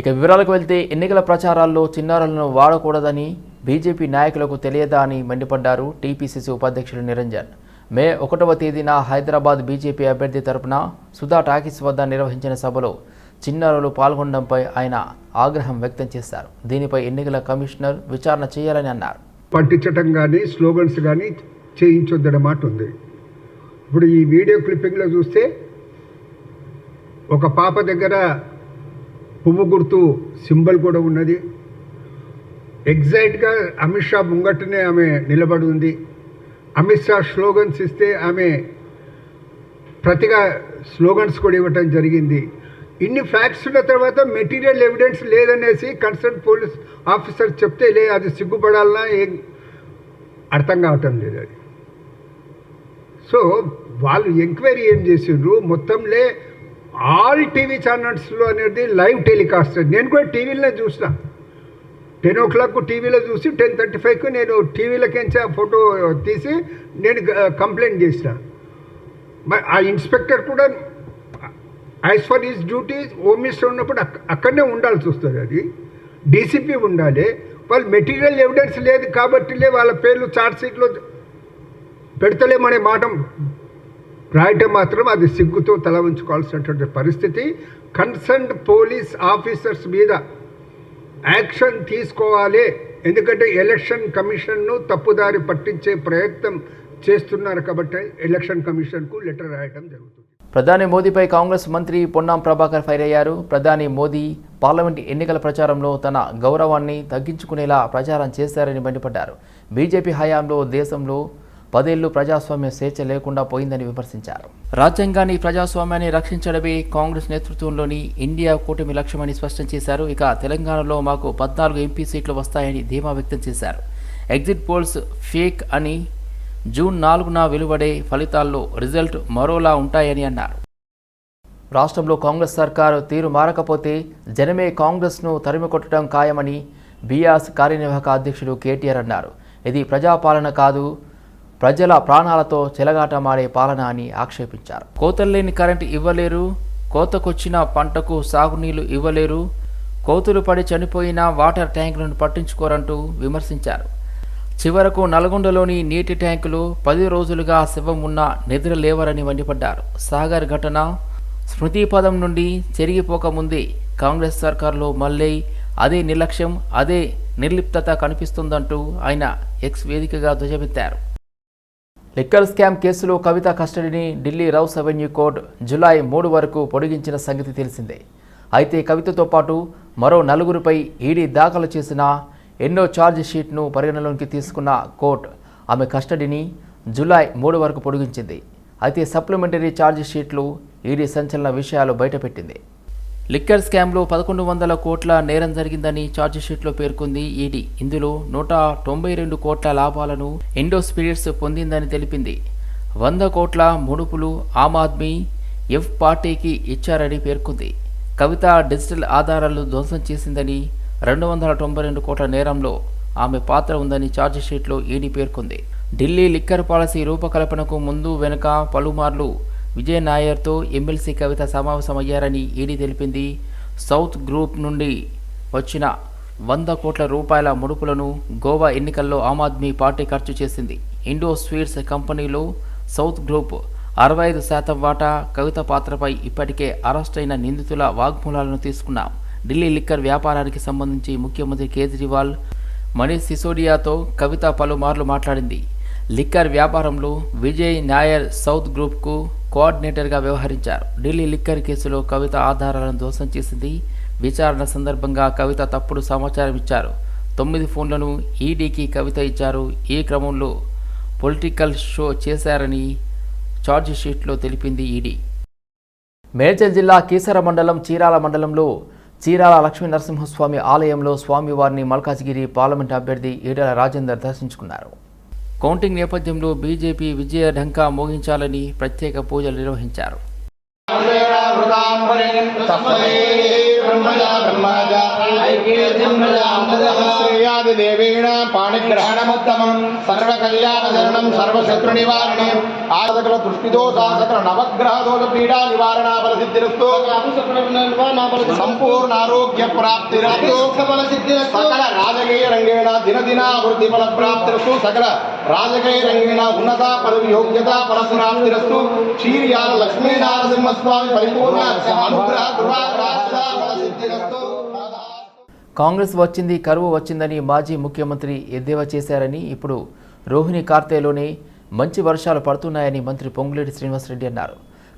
ఇక వివరాలకు వెళ్తే ఎన్నికల ప్రచారాల్లో చిన్నారులను వాడకూడదని బీజేపీ నాయకులకు తెలియదా అని మండిపడ్డారు టీపీసీసీ ఉపాధ్యక్షులు నిరంజన్. మే ఒకటవ తేదీన హైదరాబాద్ బీజేపీ అభ్యర్థి తరపున సుధా టాకీస్ వద్ద నిర్వహించిన సభలో చిన్నారులు పాల్గొనడంపై ఆయన ఆగ్రహం వ్యక్తం చేశారు. దీనిపై ఎన్నికల కమిషనర్ విచారణ చేయాలని అన్నారు. పట్టించటం కానీ స్లోగన్స్ కానీ చేయించొద్దన్నమాట ఉంది. ఇప్పుడు ఈ వీడియో క్లిప్పింగ్లో చూస్తే ఒక పాప దగ్గర పువ్వు గుర్తు సింబల్ కూడా ఉన్నది. ఎగ్జాక్ట్గా అమిత్ షా ముంగటనే ఆమె నిలబడి ఉంది. అమిత్ షా స్లోగన్స్ ఇస్తే ఆమె ప్రతిగా స్లోగన్స్ కూడా ఇవ్వటం జరిగింది. ఇన్ని ఫ్యాక్ట్స్ ఉన్న తర్వాత మెటీరియల్ ఎవిడెన్స్ లేదనేసి కన్సర్న్ పోలీస్ ఆఫీసర్ చెప్తే లే అది సిగ్గుపడాలన్నా ఏం అర్థం కావటం లేదు అది. సో వాళ్ళు ఎంక్వైరీ ఏం చేసిండ్రు? మొత్తంలే ఆల్ టీవీ ఛానల్స్లో అనేది లైవ్ టెలికాస్ట్. నేను కూడా టీవీలోనే చూసిన. టెన్ ఓ క్లాక్ టీవీలో చూసి టెన్ థర్టీ ఫైవ్కి నేను టీవీలకించి ఆ ఫోటో తీసి నేను కంప్లైంట్ చేసిన. మరి ఆ ఇన్స్పెక్టర్ కూడా as per his duty home minister ఉన్నప్పుడు అక్కడనే ఉండాల్సి వస్తుంది అది. డీసీపీ ఉండాలి. వాళ్ళు మెటీరియల్ ఎవిడెన్స్ లేదు కాబట్టిలే వాళ్ళ పేర్లు చార్జ్ షీట్లో పెడతలేమనే మాట రాయటం మాత్రం అది సిగ్గుతో తల ఉంచుకోవాల్సినటువంటి పరిస్థితి. కన్సర్న్డ్ పోలీస్ ఆఫీసర్స్ మీద యాక్షన్ తీసుకోవాలి. ఎందుకంటే ఎలక్షన్ కమిషన్ను తప్పుదారి పట్టించే ప్రయత్నం చేస్తున్నారు కాబట్టి ఎలక్షన్ కమిషన్కు లెటర్ రాయటం జరుగుతుంది. ప్రధాని మోదీపై కాంగ్రెస్ మంత్రి పొన్నాం ప్రభాకర్ ఫైర్ అయ్యారు. ప్రధాని మోదీ పార్లమెంట్ ఎన్నికల ప్రచారంలో తన గౌరవాన్ని తగ్గించుకునేలా ప్రచారం చేశారని మండిపడ్డారు. బీజేపీ హయాంలో దేశంలో పదేళ్ళు ప్రజాస్వామ్య స్వేచ్ఛ లేకుండా పోయిందని విమర్శించారు. రాజ్యాంగాన్ని ప్రజాస్వామ్యాన్ని రక్షించడమే కాంగ్రెస్ నేతృత్వంలోని ఇండియా కూటమి లక్ష్యమని స్పష్టం చేశారు. ఇక తెలంగాణలో మాకు పద్నాలుగు ఎంపీ సీట్లు వస్తాయని ధీమా వ్యక్తం చేశారు. ఎగ్జిట్ పోల్స్ ఫేక్ అని జూన్ నాలుగున వెలువడే ఫలితాల్లో రిజల్ట్ మరోలా ఉంటాయని అన్నారు. రాష్ట్రంలో కాంగ్రెస్ సర్కారు తీరు మారకపోతే జనమే కాంగ్రెస్ను తరిమికొట్టడం ఖాయమని బీఆర్ఎస్ కార్యనిర్వాహక అధ్యక్షుడు కేటీఆర్ అన్నారు. ఇది ప్రజాపాలన కాదు ప్రజల ప్రాణాలతో చెలగాటమాడే పాలన అని ఆక్షేపించారు. కోతల్లేని కరెంటు ఇవ్వలేరు. కోతకొచ్చిన పంటకు సాగునీళ్ళు ఇవ్వలేరు. కోతులు పడి చనిపోయిన వాటర్ ట్యాంకులను పట్టించుకోరంటూ విమర్శించారు. చివరకు నల్గొండలోని నీటి ట్యాంకులు పది రోజులుగా శివం ఉన్న నిద్ర లేవరని మండిపడ్డారు. సాగర్ ఘటన స్మృతిపదం నుండి చెరిగిపోకముందే కాంగ్రెస్ సర్కార్లో మళ్ళీ అదే నిర్లక్ష్యం అదే నిర్లిప్తత కనిపిస్తుందంటూ ఆయన ఎక్స్ వేదికగా ధ్వజమెత్తారు. లిక్కర్ స్కామ్ కేసులో Kavitha కస్టడీని Delhi Rouse Avenue court July మూడు వరకు పొడిగించిన సంగతి తెలిసిందే. అయితే కవితతో పాటు మరో నలుగురిపై ఈడీ దాఖలు చేసిన ఎన్నో ఛార్జ్ షీట్ను పరిగణలోకి తీసుకున్న కోర్టు ఆమె కస్టడీని జులై మూడు వరకు పొడిగించింది. అయితే సప్లిమెంటరీ ఛార్జ్ షీట్లు ఈడీ సంచలన విషయాలు బయటపెట్టింది. లిక్కర్ స్కామ్లో పదకొండు వందల కోట్ల నేరం జరిగిందని ఛార్జిషీట్లో పేర్కొంది ఈడీ. ఇందులో నూట తొంభై రెండు కోట్ల లాభాలను ఇండో స్పిరిట్స్ పొందిందని తెలిపింది. వంద కోట్ల ముడుపులు ఆమ్ ఆద్మీ ఎఫ్ పార్టీకి ఇచ్చారని పేర్కొంది. కవిత డిజిటల్ ఆధారాలు ధ్వంసం చేసిందని రెండు వందల తొంభై రెండు కోట్ల నేరంలో ఆమె పాత్ర ఉందని ఛార్జిషీట్లో ఈడీ పేర్కొంది. ఢిల్లీ లిక్కర్ పాలసీ రూపకల్పనకు ముందు వెనుక పలుమార్లు విజయ్ నాయర్తో ఎమ్మెల్సీ కవిత సమావేశమయ్యారని ఈడీ తెలిపింది. సౌత్ గ్రూప్ నుండి వచ్చిన వంద కోట్ల రూపాయల ముడుపులను గోవా ఎన్నికల్లో ఆమ్ ఆద్మీ పార్టీ ఖర్చు చేసింది. ఇండో స్వీట్స్ కంపెనీలో సౌత్ గ్రూప్ అరవై ఐదు శాతం వాటా కవిత పాత్రపై ఇప్పటికే అరెస్ట్ అయిన నిందితుల వాగ్మూలాలను తీసుకున్నాం. ఢిల్లీ లిక్కర్ వ్యాపారానికి సంబంధించి ముఖ్యమంత్రి కేజ్రీవాల్ మనీష్ సిసోడియాతో కవిత పలుమార్లు మాట్లాడింది. లిక్కర్ వ్యాపారంలో విజయ్ నాయర్ సౌత్ గ్రూప్కు కోఆర్డినేటర్గా వ్యవహరించారు. ఢిల్లీ లిక్కర్ కేసులో కవిత ఆధారాలను ధ్వంసం చేసింది. విచారణ సందర్భంగా కవిత తప్పుడు సమాచారం ఇచ్చారు. తొమ్మిది ఫోన్లను ఈడీకి కవిత ఇచ్చారు. ఈ క్రమంలో పొలిటికల్ షో చేశారని ఛార్జ్ షీట్లో తెలిపింది ఈడీ. మేడ్చల్ జిల్లా కీసర మండలం చీరాల మండలంలో చీరాల లక్ష్మీ నరసింహస్వామి ఆలయంలో స్వామివారిని మల్కాజ్గిరి పార్లమెంట్ అభ్యర్థి ఈడల రాజేందర్ దర్శించుకున్నారు. కౌంటింగ్ నేపథ్యంలో బీజేపీ విజయ ఢంకా మోగించాలని ప్రత్యేక పూజలు నిర్వహించారు. బ్రహ్మజా బ్రహ్మజ శ్రేయాది దేవేణ పాణిగ్రహణముత్తమం సర్వకళ్యాణశరణం సర్వశత్రు నివారణే ఆదకల దృష్టిదోషా సకల నవగ్రహ దోష పీడా నివారణ ఫలసిద్ధిరస్తు సంపూర్ణ ఆరోగ్య ప్రాప్తిరస్తు సకల రాజకీయ రంగేణ దినదినాభివృద్ధి ఫల ప్రాప్తిరస్తు సకల రాజకీయ రంగేణ ఉన్నత పదవి యోగ్యత ఫల ప్రాప్తిరస్తు। క్షీర్యాల లక్ష్మీనారసింహస్వామి పరిపూర్ణ అనుగ్రహ ఫలసిద్ధిరస్తు కాంగ్రెస్ వచ్చింది కరువు వచ్చిందని మాజీ ముఖ్యమంత్రి ఎద్దేవా చేశారని ఇప్పుడు రోహిణి కార్తెలోనే మంచి వర్షాలు పడుతున్నాయని మంత్రి పొంగులేటి శ్రీనివాసరెడ్డి అన్నారు.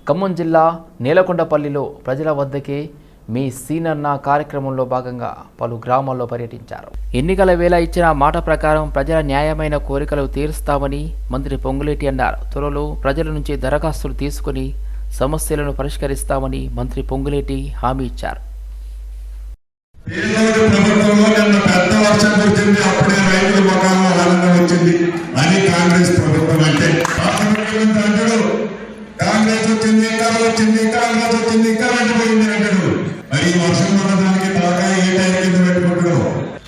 ఖమ్మం జిల్లా నేలకొండపల్లిలో ప్రజల వద్దకే మీ సీనన్న కార్యక్రమంలో భాగంగా పలు గ్రామాల్లో పర్యటించారు. ఎన్నికల వేళ ఇచ్చిన మాట ప్రకారం ప్రజల న్యాయమైన కోరికలు తీరుస్తామని మంత్రి పొంగులేటి అన్నారు. త్వరలో ప్రజల నుంచి దరఖాస్తులు తీసుకుని సమస్యలను పరిష్కరిస్తామని మంత్రి పొంగులేటి హామీ ఇచ్చారు. పేదోడి ప్రభుత్వంలో నిన్న పెద్ద వర్షం వచ్చింది అప్పుడే రైతుల ముఖాల్లో ఆనందం వచ్చింది. అని కాంగ్రెస్ ప్రభుత్వం అంటే. పాత ముఖ్యమంత్రి అంటాడు కాంగ్రెస్ వచ్చింది కళ వచ్చింది కాంగ్రెస్ వచ్చింది కరెంట్ పోయింది అంటాడు. మరి ఈ వర్షం పడడానికి బాగా ఏ టైం కింద పెట్టుకుంటాడు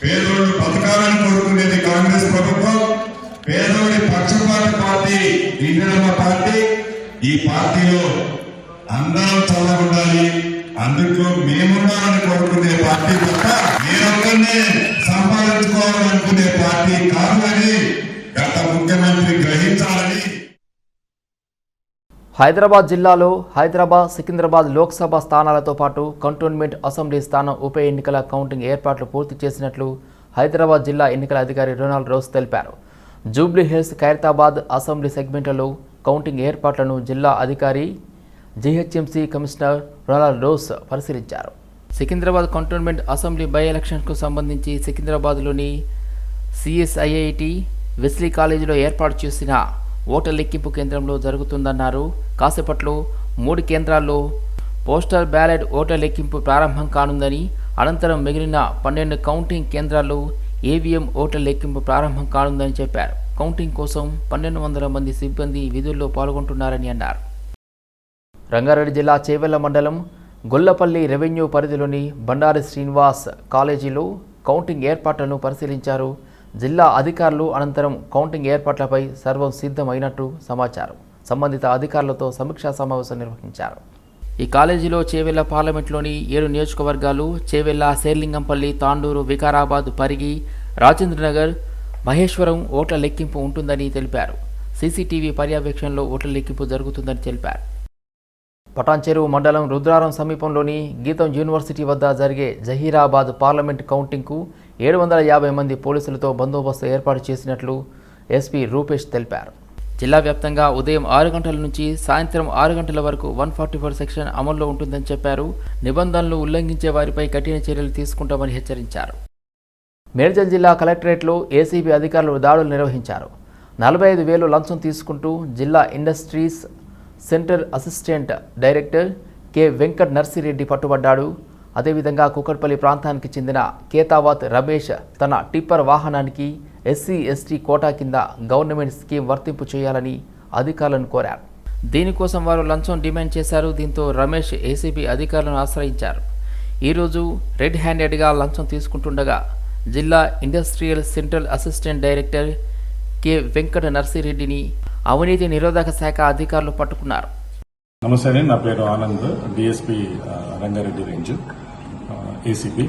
పేదోడు పథకాలను కోరుకునేది కాంగ్రెస్ ప్రభుత్వం. పేదోడి పక్షపాత పార్టీ ఇండియన్ పార్టీ. ఈ పార్టీలో అందరం చల్లగుండాలి. అందుకు మేమున్నారని అనుకునే పార్టీ తప్ప నేనొక్కనే సంపాదించుకోవాలనుకునే పార్టీ కాదు అని గత ముఖ్యమంత్రి గ్రహించాలని. హైదరాబాద్ జిల్లాలో హైదరాబాద్ సికింద్రాబాద్ లోక్సభ స్థానాలతో పాటు కంటోన్మెంట్ అసెంబ్లీ స్థానం ఉప ఎన్నికల కౌంటింగ్ ఏర్పాట్లు పూర్తి చేసినట్లు హైదరాబాద్ జిల్లా ఎన్నికల అధికారి రొనాల్డ్ రోస్ తెలిపారు. జూబ్లీ హిల్స్ ఖైరతాబాద్ అసెంబ్లీ సెగ్మెంట్లలో కౌంటింగ్ ఏర్పాట్లను జిల్లా అధికారి జీహెచ్ఎంసీ కమిషనర్ రొనాల్డ్ రోస్ పరిశీలించారు. సికింద్రాబాద్ కంటోన్మెంట్ అసెంబ్లీ బై ఎలక్షన్స్కు సంబంధించి సికింద్రాబాద్లోని సిఎస్ఐఐటి వెస్లీ కాలేజీలో ఏర్పాటు చేసిన ఓటర్ లెక్కింపు కేంద్రంలో జరుగుతుందన్నారు. కాసేపట్లో మూడు కేంద్రాల్లో పోస్టల్ బ్యాలెట్ ఓటర్ లెక్కింపు ప్రారంభం కానుందని అనంతరం మిగిలిన పన్నెండు కౌంటింగ్ కేంద్రాల్లో ఏవిఎం ఓటర్ లెక్కింపు ప్రారంభం కానుందని చెప్పారు. కౌంటింగ్ కోసం పన్నెండు వందల మంది సిబ్బంది విధుల్లో పాల్గొంటున్నారని అన్నారు. రంగారెడ్డి జిల్లా చేవెళ్ళ మండలం గొల్లపల్లి రెవెన్యూ పరిధిలోని బండారి శ్రీనివాస్ కాలేజీలో కౌంటింగ్ ఏర్పాట్లను పరిశీలించారు. జిల్లా అధికారులు అనంతరం కౌంటింగ్ ఏర్పాట్లపై సర్వం సిద్ధమైనట్టు సమాచారం. సంబంధిత అధికారులతో సమీక్షా సమావేశం నిర్వహించారు. ఈ కాలేజీలో చేవెళ్ళ పార్లమెంట్లోని ఏడు నియోజకవర్గాలు చేవెళ్ళ శేర్లింగంపల్లి తాండూరు వికారాబాద్ పరిగి రాజేంద్రనగర్ మహేశ్వరం ఓట్ల లెక్కింపు ఉంటుందని తెలిపారు. సీసీటీవీ పర్యవేక్షణలో ఓట్ల లెక్కింపు జరుగుతుందని తెలిపారు. పటాన్చెరువు మండలం రుద్రారం సమీపంలోని గీతం యూనివర్సిటీ వద్ద జరిగే జహీరాబాద్ పార్లమెంట్ కౌంటింగ్కు ఏడు వందల యాభై మంది పోలీసులతో బందోబస్తు ఏర్పాటు చేసినట్లు ఎస్పీ రూపేష్ తెలిపారు. జిల్లా వ్యాప్తంగా ఉదయం ఆరు గంటల నుంచి సాయంత్రం ఆరు గంటల వరకు వన్ ఫార్టీ ఫోర్ సెక్షన్ అమల్లో ఉంటుందని చెప్పారు. నిబంధనలు ఉల్లంఘించే వారిపై కఠిన చర్యలు తీసుకుంటామని హెచ్చరించారు. మేడ్చల్ జిల్లా కలెక్టరేట్లో ఏసీబీ అధికారులు దాడులు నిర్వహించారు. నలభై ఐదు వేలు లంచం తీసుకుంటూ జిల్లా industries central assistant director K Venkat Narsireddy పట్టుబడ్డాడు. అదేవిధంగా కుకట్పల్లి ప్రాంతానికి చెందిన కేతావత్ రమేష్ తన టిప్పర్ వాహనానికి ఎస్సీ ఎస్టీ కోటా కింద గవర్నమెంట్ స్కీమ్ వర్తింపు చేయాలని అధికారులను కోరారు. దీనికోసం వారు లంచం డిమాండ్ చేశారు. దీంతో రమేష్ ఏసీబీ అధికారులను ఆశ్రయించారు. ఈరోజు రెడ్ హ్యాండెడ్గా లంచం తీసుకుంటుండగా జిల్లా industrial central assistant director K Venkata నర్సిరెడ్డిని అవినీతి నిరోధక శాఖ అధికారులు పట్టుకున్నారు. నమస్తే నా పేరు Anand. DSP Rangareddy range ACP.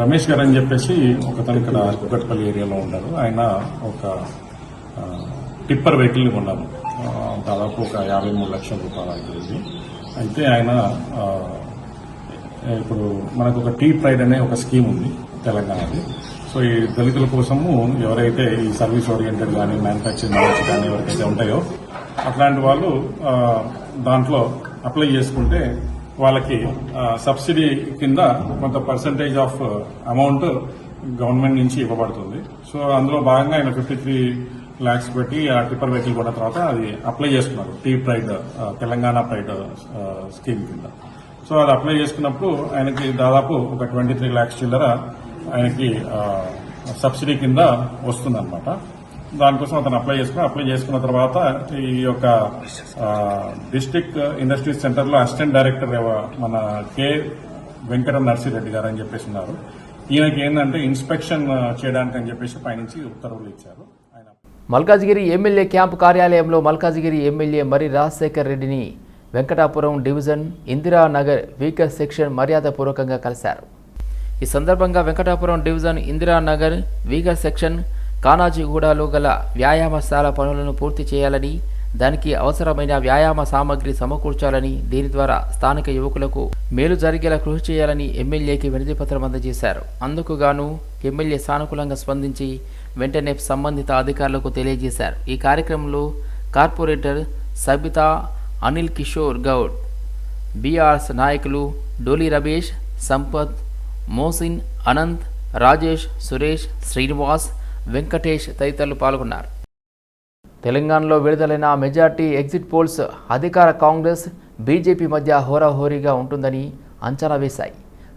Ramesh garu అని చెప్పేసి ఒకతను ఇక్కడ కుకట్పల్లి ఏరియాలో ఉంటారు ఆయన ఒక టిప్పర్ వెహికల్ని కొన్నారు దాదాపు ఒక యాభై మూడు లక్షల రూపాయలు అవుతుంది అయితే ఆయన ఇప్పుడు మనకు ఒక టీ ప్రైడ్ అనే ఒక స్కీమ్ ఉంది తెలంగాణది. సో ఈ దళితుల కోసము ఎవరైతే ఈ సర్వీస్ ఓరియంటెడ్ కానీ మ్యానుఫ్యాక్చరింగ్ నాలెడ్జ్ కానీ ఎవరికైతే ఉంటాయో అట్లాంటి వాళ్ళు దాంట్లో అప్లై చేసుకుంటే వాళ్ళకి సబ్సిడీ కింద కొంత పర్సంటేజ్ ఆఫ్ అమౌంట్ గవర్నమెంట్ నుంచి ఇవ్వబడుతుంది. సో అందులో భాగంగా ఆయన ఫిఫ్టీ త్రీ ల్యాక్స్ పెట్టి ఆ టిప్పర్ వెహికల్ కొన్న తర్వాత అది అప్లై చేసుకున్నారు. T pride Telangana pride scheme కింద. సో అది అప్లై చేసుకున్నప్పుడు ఆయనకి దాదాపు ఒక ట్వంటీ త్రీ ల్యాక్స్ చిల్లర ఆయనకి సబ్సిడీ కింద వస్తుందన్నమాట. దానికోసం అతను అప్లై చేసుకుని అప్లై చేసుకున్న తర్వాత ఈ యొక్క డిస్టిక్ ఇండస్ట్రీస్ సెంటర్లో అసిస్టెంట్ డైరెక్టర్ మన కె వెంకట నర్సిరెడ్డి గారు అని చెప్పేసి ఉన్నారు. ఈయనకి ఏంటంటే ఇన్స్పెక్షన్ చేయడానికి అని చెప్పేసి పైనుంచి ఉత్తర్వులు ఇచ్చారు. మల్కాజ్గిరి మల్కాజిగిరి ఎమ్మెల్యే క్యాంపు కార్యాలయంలో మల్కాజిగిరి ఎమ్మెల్యే మరి రాజశేఖర్ రెడ్డిని Venkatapuram division Indiranagar weaker section మర్యాదపూర్వకంగా కలిశారు. ఈ సందర్భంగా Venkatapuram division Indiranagar weaker section కానాజీగూడలో గల వ్యాయామశాల పనులను పూర్తి చేయాలని దానికి అవసరమైన వ్యాయామ సామగ్రి సమకూర్చాలని దీని ద్వారా స్థానిక యువకులకు మేలు జరిగేలా కృషి చేయాలని ఎమ్మెల్యేకి వినతిపత్రం అందజేశారు. అందుకు గాను ఎమ్మెల్యే సానుకూలంగా స్పందించి వెంటనే సంబంధిత అధికారులకు తెలియజేశారు. ఈ కార్యక్రమంలో కార్పొరేటర్ సబితా అనిల్ కిషోర్ గౌడ్ బీఆర్ఎస్ నాయకులు డోలి రమేష్ సంపత్ మోసిన్ అనంత్ రాజేష్ సురేష్ శ్రీనివాస్ వెంకటేష్ తదితరులు పాల్గొన్నారు. తెలంగాణలో విడుదలైన మెజార్టీ ఎగ్జిట్ పోల్స్ అధికార కాంగ్రెస్ బీజేపీ మధ్య హోరాహోరీగా ఉంటుందని అంచనా వేశాయి.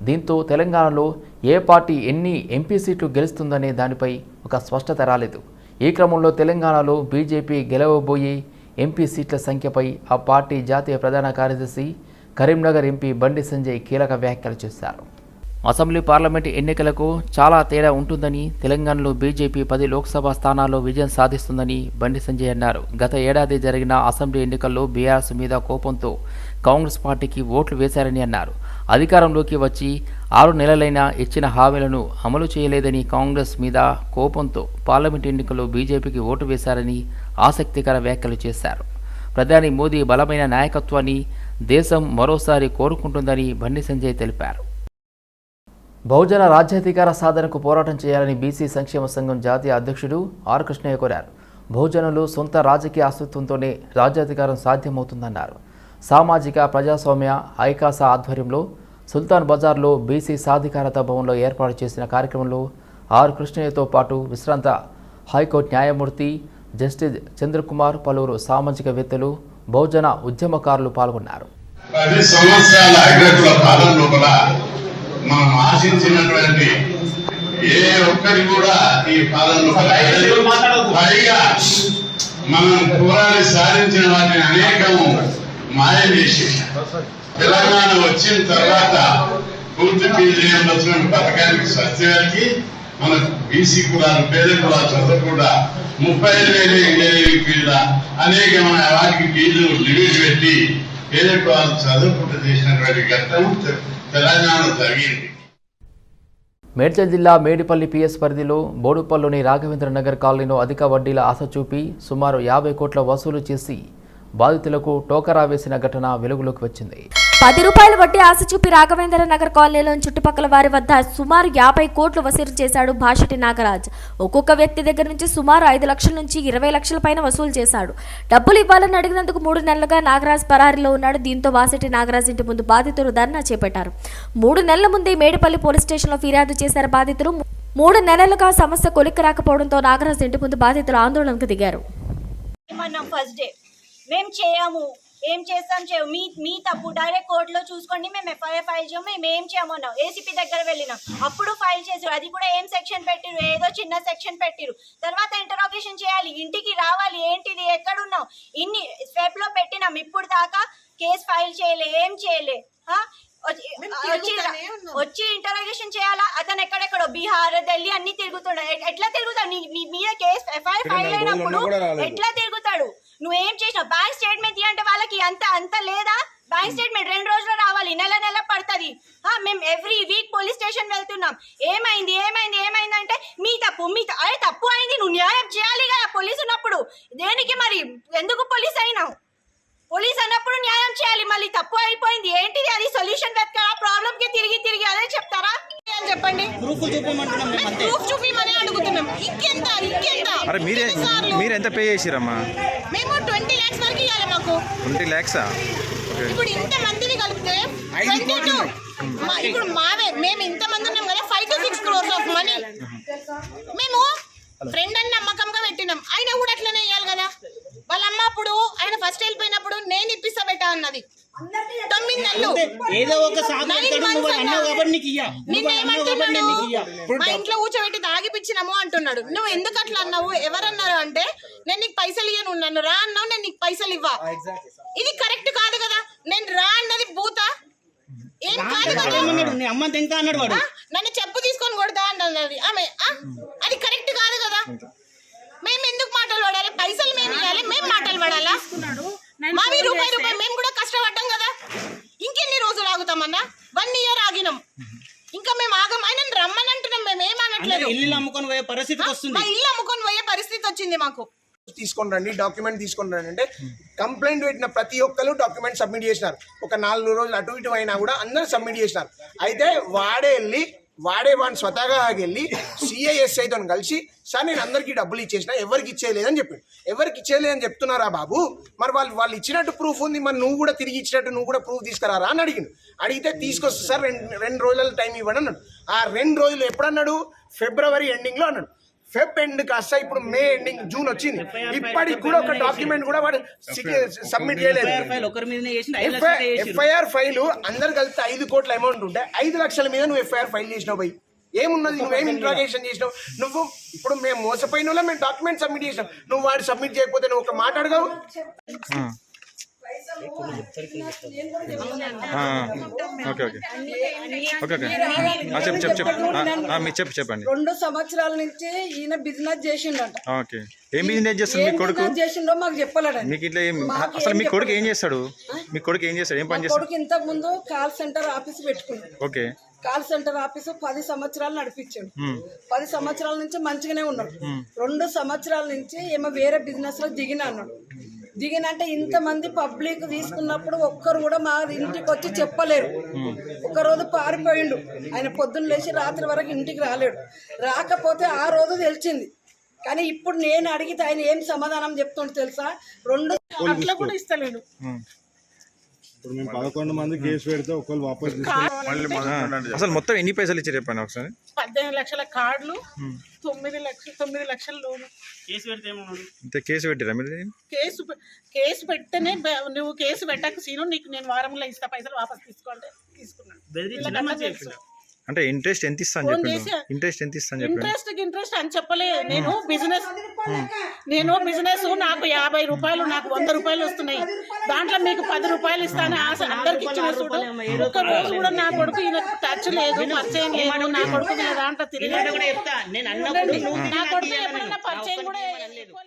దీంతో తెలంగాణలో ఏ పార్టీ ఎన్ని ఎంపీ సీట్లు గెలుస్తుందనే దానిపై ఒక స్పష్టత రాలేదు. ఈ క్రమంలో తెలంగాణలో బీజేపీ గెలవబోయే ఎంపీ సీట్ల సంఖ్యపై ఆ పార్టీ జాతీయ ప్రధాన కార్యదర్శి కరీంనగర్ ఎంపీ బండి సంజయ్ కీలక వ్యాఖ్యలు చేశారు. అసెంబ్లీ పార్లమెంటు ఎన్నికలకు చాలా తేడా ఉంటుందని తెలంగాణలో బీజేపీ పది లోక్సభ స్థానాల్లో విజయం సాధిస్తుందని బండి సంజయ్ అన్నారు. గత ఏడాది జరిగిన అసెంబ్లీ ఎన్నికల్లో బీఆర్ఎస్ మీద కోపంతో కాంగ్రెస్ పార్టీకి ఓట్లు వేశారని అన్నారు. అధికారంలోకి వచ్చి ఆరు నెలలైనా ఇచ్చిన హామీలను అమలు చేయలేదని కాంగ్రెస్ మీద కోపంతో పార్లమెంట్ ఎన్నికల్లో బీజేపీకి ఓటు వేశారని ఆసక్తికర వ్యాఖ్యలు చేశారు. ప్రధాని మోదీ బలమైన నాయకత్వాన్ని దేశం మరోసారి కోరుకుంటుందని బండి సంజయ్ తెలిపారు. బహుజన రాజ్యాధికార సాధనకు పోరాటం చేయాలని బీసీ సంక్షేమ సంఘం జాతీయ అధ్యక్షుడు ఆర్ కృష్ణయ్య కోరారు. బహుజనులు సొంత రాజకీయ అస్తిత్వంతోనే రాజ్యాధికారం సాధ్యమవుతుందన్నారు. సామాజిక ప్రజాస్వామ్య ఐకాస ఆధ్వర్యంలో సుల్తాన్ బజార్లో బీసీ సాధికారత భవన్లో ఏర్పాటు చేసిన కార్యక్రమంలో ఆర్ కృష్ణయ్యతో పాటు విశ్రాంత హైకోర్టు న్యాయమూర్తి జస్టిస్ చంద్రకుమార్ పలువురు సామాజికవేత్తలు బహుజన ఉద్యమకారులు పాల్గొన్నారు. పది సంవత్సరాల అగ్రకుల లోపల మనం ఆశించినటువంటి ఏ ఒక్కరి కూడా ఈ పాలనలో పైగా మనం పోరాడి సాధించిన వాటిని అనేకము మాయ చేసి తెలంగాణ వచ్చిన తర్వాత పూర్తి ఫీజు రియంబర్స్మెంట్ పథకానికి సత్యానికి మన బీసీ కులాలు పేద కులాలు చదవకుండా ముప్పై ఐదు వేలు ఇంజనీరింగ్ ఫీజుల అనేకమైన వాటికి ఫీజులు లిమిట్ పెట్టి పేద చదువుకుంటూ చేసినటువంటి ఘట్టం తెలంగాణ జరిగింది. మేడ్చల్ జిల్లా మేడిపల్లి పిఎస్ పరిధిలో బోడుపల్లిలోని రాఘవేంద్ర నగర్ కాలనీలో అధిక వడ్డీల ఆశ చూపి సుమారు యాభై కోట్ల వసూలు చేసి బాధితులకు టోకరా వేసిన ఘటన వెలుగులోకి వచ్చింది. పది రూపాయలు వడ్డీ ఆశ చూపి రాఘవేంద్ర నగర్ కాలనీలోని చుట్టుపక్కల వారి వద్ద సుమారు యాభై కోట్లు వసూలు చేశాడు భాషటి నాగరాజ్. ఒక్కొక్క వ్యక్తి దగ్గర నుంచి సుమారు ఐదు లక్షల నుంచి ఇరవై లక్షల పైన వసూలు చేశాడు. డబ్బులు ఇవ్వాలని అడిగినందుకు మూడు నెలలుగా నాగరాజ్ పరారీలో ఉన్నాడు. దీంతో వాసటి నాగరాజ్ ఇంటి ముందు బాధితులు ధర్నా చేపట్టారు. మూడు నెలల ముందే మేడిపల్లి పోలీస్ స్టేషన్లో ఫిర్యాదు చేశారు బాధితులు మూడు నెలలుగా సమస్య కొలిక్కి రాకపోవడంతో నాగరాజ్ ఇంటి ముందు బాధితులు ఆందోళనకు దిగారు. First day. మేము చేయము. ఏం చేస్తాం చేయము మీ మీ తప్పు. డైరెక్ట్ కోర్టులో చూసుకోండి. మేము ఎఫ్ఐఆర్ ఫైల్ చేయము. మేము ఏం చేయమన్నాం ఏసీపీ దగ్గర వెళ్ళినాం. అప్పుడు ఫైల్ చేసారు అది కూడా ఏం సెక్షన్ పెట్టిరు ఏదో చిన్న సెక్షన్ పెట్టిరు తర్వాత ఇంటరాగేషన్ చేయాలి. ఇంటికి రావాలి. ఏంటిది? ఎక్కడున్నావు? ఇన్ని స్వెప్లో పెట్టినాం. ఇప్పుడు దాకా కేసు ఫైల్ చేయలే. ఏం చేయలే? ఆ? వచ్చి- వచ్చి ఇంటరాగేషన్ చేయాలా? అతను ఎక్కడెక్కడో? బీహార్ ఢిల్లీ అన్ని తిరుగుతున్నాడు ఎట్లా తిరుగుతాడు నీ మీద కేసు ఎఫ్ఐఆర్ ఫైల్ అయినప్పుడు ఎట్లా నువ్వేం చేసినావు? బ్యాంక్ స్టేట్మెంట్ అంటే వాళ్ళకి అంత అంత లేదా? బ్యాంక్ స్టేట్మెంట్ రెండు రోజులు రావాలి నెల నెల పడుతుంది. మేము ఎవ్రీ వీక్ పోలీస్ స్టేషన్ వెళ్తున్నాం. ఏమైంది ఏమైంది ఏమైంది అంటే మీ తప్పు మీ అరే తప్పు అయింది నువ్వు న్యాయం చేయాలి కదా పోలీస్ ఉన్నప్పుడు. దేనికి మరి? ఎందుకు పోలీస్ అయినావు? పోలీస్ అన్నప్పుడు న్యాయం చేయాలి మళ్ళీ తప్పు అయిపోయింది. ఏంటిది అది? సొల్యూషన్ వెతకరా ప్రాబ్లంకి తిరిగి తిరిగి అదే చెప్తారా? అని చెప్పండి. ప్రూఫ్ చూపిమని అడుగుతున్నాం. ఇంకెంత ఇంకెంత? అరే మీరే ఎన్నిసార్లు? మీరు ఎంత పే చేసిరమ్మా? మేము ట్వంటీ లాక్స్ వరకు ఇవ్వాలి మాకు. ట్వంటీ ల్యాక్సా? ఇప్పుడు ఇంత మందిని కలిపితే 22 మా- ఇప్పుడు మావే మేము ఇంత మంది ఉన్నాం కదా five to six crores of money మేము ఫ్రెండ్ అని నమ్మకంగా పెట్టినాం. ఆయన కూడా అట్లనే ఇవ్వాలి కదా. వాళ్ళ అమ్మ అప్పుడు ఆయన ఫస్ట్ వెళ్ళిపోయినప్పుడు నేను ఇప్పిస్తా బెట్టా అన్నది. తొమ్మిది నెలలు ఏదో ఒక సాగు Nine పెడతాడు, months నువ్వు అన్నావు అన్నావు. కాబట్టి నీకు ఇయ్య. నువ్వు నిన్న అన్నావు కాబట్టి నేను నీకు ఇయ్య. ఏమంటున్నాడు మా ఇంట్లో కూర్చోబెట్టి తాగిపించినాము అంటున్నాడు. నువ్వు ఎందుకు అట్లా అన్నావు? ఎవరన్నారు అంటే నేను నీకు పైసలు ఇయ్యను నన్ను రా అన్నావు నేను నీకు పైసలు ఇవ్వా. ఇది కరెక్ట్ కాదు కదా? నేను రా అన్నది భూత. ఏం కాదు కదా? ఏమన్నాడు? నీ అమ్మ తెంకా అన్నాడు వాడు? నన్ను చెప్పు తీసుకొని కొడతా అన్నది. ఆమె? అది కరెక్ట్ కాదు కదా? మేము ఎందుకు మాటలు పడాలి? పైసలు మేము ఇవ్వాలి మేము మాటలు పడాలా? మావి రూపాయి రూపాయి మేము కూడా కష్టపడ్డాం కదా. ఇంకెన్ని రోజులు ఆగుతామన్నా? One year ఆగినాం. ఇంకా మేము ఆగం. ఆయన రమ్మని అంటున్నాం మేము ఏమనట్లేదు ఇల్లు అమ్ముకొని పోయే పరిస్థితికి మా వస్తుంది. ఇల్లు అమ్ముకొని పోయే పరిస్థితి వచ్చింది మాకు. తీసుకొని రండి డాక్యుమెంట్ తీసుకొని రండి. అంటే కంప్లైంట్ పెట్టిన ప్రతి ఒక్కరు డాక్యుమెంట్ సబ్మిట్ చేసినారు. ఒక నాలుగు రోజులు అటు ఇటు అయినా కూడా అందరూ సబ్మిట్ చేసినారు. అయితే వాడే వెళ్ళి వాడే వాడిని స్వతహాగా వెళ్ళి సిఐఎస్ఐతో కలిసి సార్ నేను అందరికీ డబ్బులు ఇచ్చేసిన ఎవరికి ఇచ్చేయలేదని చెప్పిండు. ఎవరికి ఇచ్చేయలేదని చెప్తున్నారా బాబు? మరి వాళ్ళు వాళ్ళు ఇచ్చినట్టు ప్రూఫ్ ఉంది మరి నువ్వు కూడా తిరిగి ఇచ్చినట్టు నువ్వు కూడా ప్రూఫ్ తీసుకురారా? అని అడిగిండు. అడిగితే తీసుకొస్తా సార్ రెండు రెండు రోజుల టైం ఇవ్వండి అన్నాడు. ఆ రెండు రోజులు ఎప్పుడన్నాడు? ఫిబ్రవరి ఎండింగ్లో అన్నాడు. ఫెబ్ ఎండ్ కాస్త ఇప్పుడు మే ఎండింగ్ జూన్ వచ్చింది. ఇప్పటికి కూడా ఒక డాక్యుమెంట్ కూడా వాడు సబ్మిట్ చేయలేదు. ఫైల్ ఒకరి మీదనే చేసి ఐదు లక్షలు చేసిర్రు. ఎఫ్ఐఆర్ ఫైల్ అందరు కలిస్తే ఐదు కోట్ల అమౌంట్ ఉంటే ఐదు లక్షల మీద నువ్వు ఎఫ్ఐఆర్ ఫైల్ చేసినావు భయ్ ఏమున్నది? నువ్వేం ఇంట్రాగేషన్ చేసినావు? నువ్వు ఇప్పుడు మేము మోసపోయిన వాళ్ళం మేము డాక్యుమెంట్ సబ్మిట్ చేసినాం. నువ్వు వాడు సబ్మిట్ చేయకపోతే నువ్వు ఒక మాట అడగవు. Okay okay okay. ఓకే ఆ, చెప్పు చెప్పు చెప్పు. ఆ, ఆ, మీరు చెప్పు చెప్పండి. రెండు సంవత్సరాల నుంచి ఈయన బిజినెస్ చేసిండట. ఓకే. ఏం బిజినెస్ మీ కొడుకు? చేసిండో మాకు చెప్పలేడండి మీకు ఇట్లా అసలు మీ కొడుకు ఏం. చేస్తాడు? మీ కొడుకు ఏం చేస్తాడు? ఏం పని చేస్తాడు? కొడుకు ఇంతకు ముందు కాల్ సెంటర్ ఆఫీస్ పెట్టుకున్నాడు. ఓకే. కాల్ సెంటర్ ఆఫీసు పది సంవత్సరాలు నడిపించాడు. పది సంవత్సరాల నుంచి మంచిగానే ఉన్నాడు. రెండు సంవత్సరాల నుంచి ఏమో వేరే బిజినెస్లో దిగిన అన్నాడు. దిగినంటే ఇంతమంది పబ్లిక్ తీసుకున్నప్పుడు ఒక్కరు కూడా మా ఇంటికి వచ్చి చెప్పలేరు. ఒక రోజు పారిపోయిండు. ఆయన పొద్దున్న లేచి రాత్రి వరకు ఇంటికి రాలేడు. రాకపోతే ఆ రోజు తెలిసింది. కానీ ఇప్పుడు నేను అడిగితే ఆయన ఏం సమాధానం చెప్తుండే తెలుసా? రెండు అట్లా కూడా ఇస్తలేడు. ఇప్పుడు మేము పదకొండు మంది కేసు పెడితే ఒకళ్ళు వాపస్ అసలు మొత్తం ఎన్ని పైసలు ఇచ్చారు చెప్పండి ఒకసారి? పద్దెనిమిది లక్షల కార్డులు తొమ్మిది లక్షలు తొమ్మిది లక్షల లోను. కేసు పెడితే ఇంత కేసు పెట్టారా మీరు కేసు కేసు పెడితేనే బ- నువ్వు కేసు పెట్టక సీను నీకు నేను వారంలో ఇస్తా పైసలు వాపస్ తీసుకోండి తీసుకున్నాను. అంటే ఇంట్రెస్ట్ ఎంత ఇస్తా అని ఫోన్ చెప్పిండు చేసి- ఇంట్రెస్ట్ ఎంత ఇస్తా అని చెప్పిండు. ఇంట్రెస్ట్ ఇంట్రెస్ట్ అని చెప్పలే నేను బిజినెస్ నేను బిజినెస్ నాకు యాభై రూపాయలు నాకు వంద రూపాయలు వస్తున్నాయి. దాంట్లో మీకు పది రూపాయలు ఇస్తాను ఆశ అందరికి ఇచ్చిన చూడు ఒక్క రోజు కూడా నా కొడుకు ఈయన టచ్ లేదు పరిచయం లేదు నా కొడుకు నా దాంట్లో తిరిగి నా నాకు కొడుకు పరిచయం కూడా.